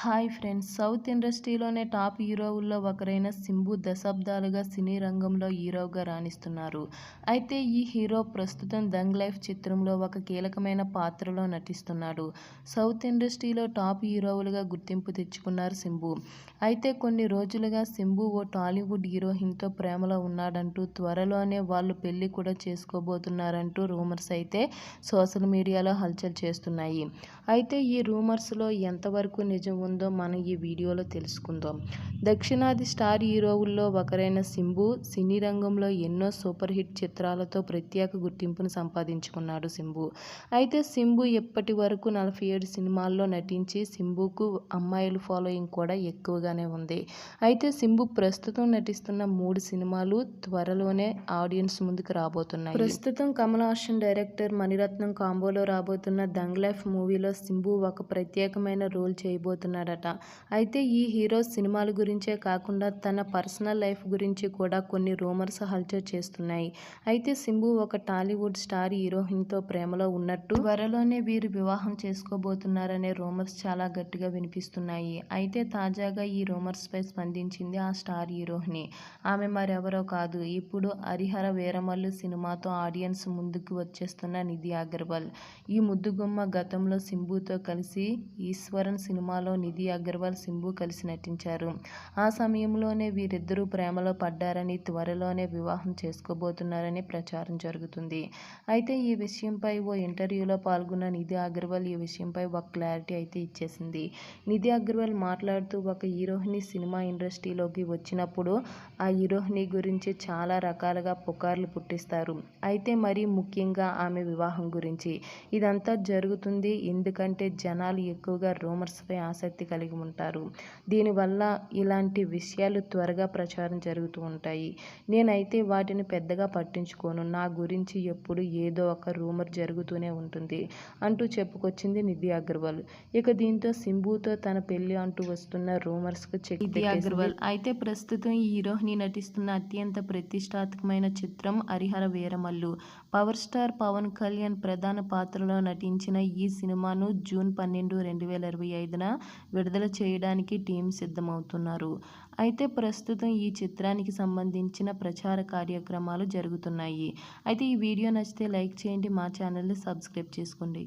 Hi friends south ఇండస్ట్రీలోనే top హీరోవుల్లో ఒకరైన సింబు దశాబ్దాలుగా సినీ రంగంలో హీరోగా రాణిస్తున్నారు. అయితే ఈ హీరో ప్రస్తుతం దంగ్ లైఫ్ చిత్రంలో ఒక కీలకమైన పాత్రలో నటిస్తున్నాడు. సౌత్ ఇండస్ట్రీలో టాప్ హీరోవులుగా గుర్తింపు తెచ్చుకున్నారు సింబు. అయితే కొన్ని రోజులుగా సింబు ఓ టాలీవుడ్ హీరోయిన్తో ప్రేమలో ఉన్నాడంటూ త్వరలోనే వాళ్ళు పెళ్ళి కూడా చేసుకోబోతున్నారంటూ రూమర్స్ అయితే సోషల్ మీడియాలో హల్చల్ చేస్తున్నాయి. అయితే ఈ రూమర్స్లో ఎంతవరకు నిజం ఉందో మనం ఈ వీడియోలో తెలుసుకుందాం. దక్షిణాది స్టార్ హీరోవుల్లో ఒకరైన సింబు సినీ రంగంలో ఎన్నో సూపర్ హిట్ చిత్రాలతో ప్రత్యేక గుర్తింపును సంపాదించుకున్నాడు సింబు. అయితే సింబు ఇప్పటి వరకు నలభై ఏడు సినిమాల్లో నటించి సింబుకు అమ్మాయిల ఫాలోయింగ్ కూడా ఎక్కువగానే ఉంది. అయితే సింబు ప్రస్తుతం నటిస్తున్న మూడు సినిమాలు త్వరలోనే ఆడియన్స్ ముందుకు రాబోతున్నాయి. ప్రస్తుతం కమల్ హాసన్ డైరెక్టర్ మణిరత్నం కాంబోలో రాబోతున్న దంగ్ లైఫ్ మూవీలో సింబు ఒక ప్రత్యేకమైన రోల్ చేయబోతున్నాడట అయితే ఈ హీరో సినిమాల గురించే కాకుండా తన పర్సనల్ లైఫ్ గురించి కూడా కొన్ని రూమర్స్ హల్చర్ చేస్తున్నాయి. అయితే సింబు ఒక టాలీవుడ్ స్టార్ హీరోయిన్తో ప్రేమలో ఉన్నట్టు త్వరలోనే వీరు వివాహం చేసుకోబోతున్నారనే రూమర్స్ చాలా గట్టిగా వినిపిస్తున్నాయి. అయితే తాజాగా ఈ రూమర్స్పై స్పందించింది ఆ స్టార్ హీరోయిన్. ఆమె మరెవరో కాదు. ఇప్పుడు హరిహర వీరమల్లు సినిమాతో ఆడియన్స్ ముందుకు వచ్చేస్తున్న నిధి అగర్వాల్. ఈ ముద్దుగుమ్మ గతంలో సింబుతో కలిసి ఈశ్వరన్ సినిమాలో నిధి అగర్వాల్ సింబు కలిసి నటించారు. ఆ సమయంలోనే వీరిద్దరూ ప్రేమలో పడ్డారని త్వరలోనే వివాహం చేసుకోబోతున్నారని ప్రచారం జరుగుతుంది. అయితే ఈ విషయంపై ఓ ఇంటర్వ్యూలో పాల్గొన్న నిధి అగర్వాల్ ఈ విషయంపై ఒక క్లారిటీ అయితే ఇచ్చేసింది. నిధి అగర్వాల్ మాట్లాడుతూ ఒక హీరోయిన్ సినిమా ఇండస్ట్రీలోకి వచ్చినప్పుడు ఆ హీరోహిని గురించి చాలా రకాలుగా పుకార్లు పుట్టిస్తారు. అయితే మరీ ముఖ్యంగా ఆమె వివాహం గురించి. ఇదంతా జరుగుతుంది ఎందుకంటే జనాలు ఎక్కువగా రూమర్స్పై ఆసక్తి కలిగి ఉంటారు. దీనివల్ల ఇలాంటి విషయాలు త్వరగా ప్రచారం జరుగుతూ ఉంటాయి. నేనైతే వాటిని పెద్దగా పట్టించుకోను. నా గురించి ఎప్పుడు ఏదో ఒక రూమర్ జరుగుతూనే ఉంటుంది అంటూ చెప్పుకొచ్చింది నిధి అగర్వాల్. ఇక దీంతో సింబుతో తన పెళ్ళి అంటూ వస్తున్న రూమర్స్కు చెక్ నిధి అగర్వాల్. అయితే ప్రస్తుతం ఈ హీరోని నటిస్తున్న అత్యంత ప్రతిష్టాత్మకమైన చిత్రం హరిహర వీరమల్లు. పవర్ స్టార్ పవన్ కళ్యాణ్ ప్రధాన పాత్రలో నటించిన ఈ సినిమాను జూన్ పన్నెండు రెండు వేల ఇరవై ఐదున విడుదల చేయడానికి టీం సిద్ధమవుతున్నారు. అయితే ప్రస్తుతం ఈ చిత్రానికి సంబంధించిన ప్రచార కార్యక్రమాలు జరుగుతున్నాయి. అయితే ఈ వీడియో నచ్చితే లైక్ చేయండి మా ఛానల్ని సబ్స్క్రైబ్ చేసుకోండి.